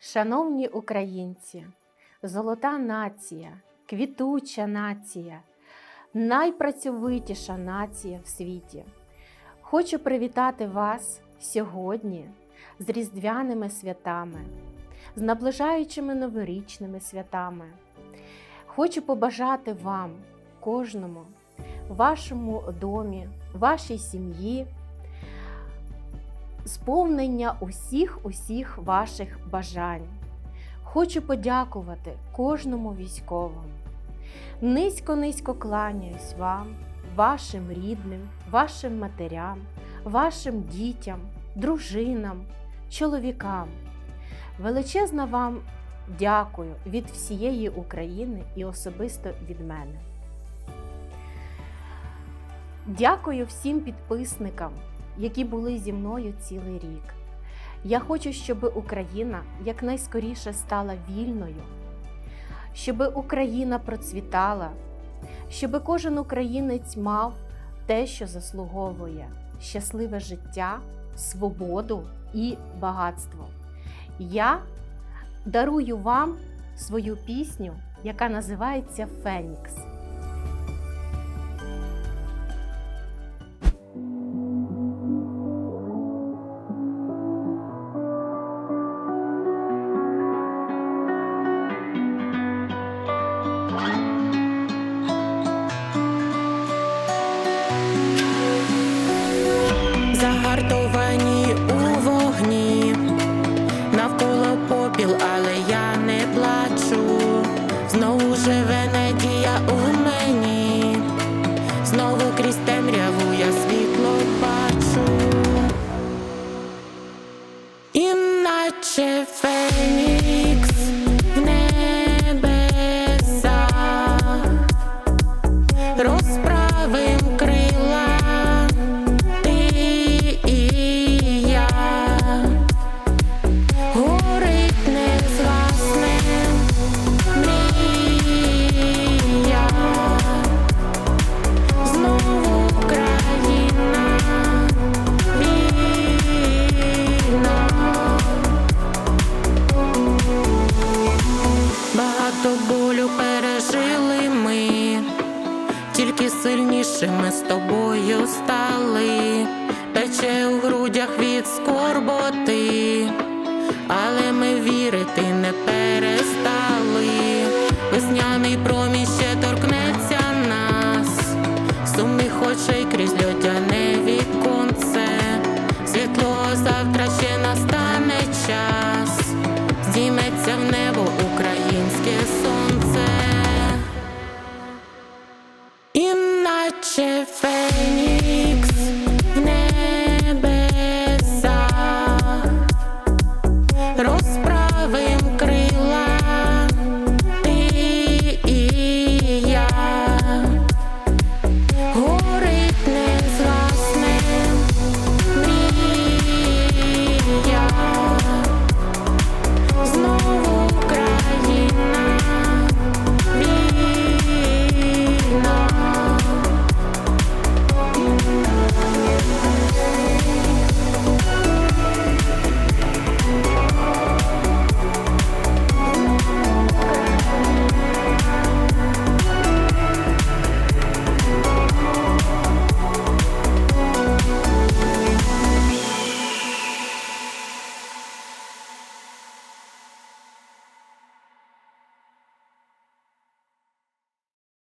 Шановні українці, золота нація, квітуча нація, найпрацьовитіша нація в світі. Хочу привітати вас сьогодні з різдвяними святами, з наближаючими новорічними святами. Хочу побажати вам, кожному, вашому домі, вашій сім'ї, сповнення усіх усіх ваших бажань. Хочу подякувати кожному військовому. Низько-низько кланяюсь вам, вашим рідним, вашим матерям, вашим дітям, дружинам, чоловікам. Величезна вам дякую від всієї України і особисто від мене. Дякую всім підписникам, які були зі мною цілий рік. Я хочу, щоб Україна якнайскоріше стала вільною, щоб Україна процвітала, щоб кожен українець мав те, що заслуговує щасливе життя, свободу і багатство. Я дарую вам свою пісню, яка називається Фенікс. Загартовані у вогні, навколо попіл, але я не плачу. Знову живе пережили ми тільки сильнішими з тобою стали, пече у грудях від скорботи, але ми вірити не перестали. Весняний промінь ще торкнеться нас, сумних очей крізь льодяне віконце. Світло завтра ще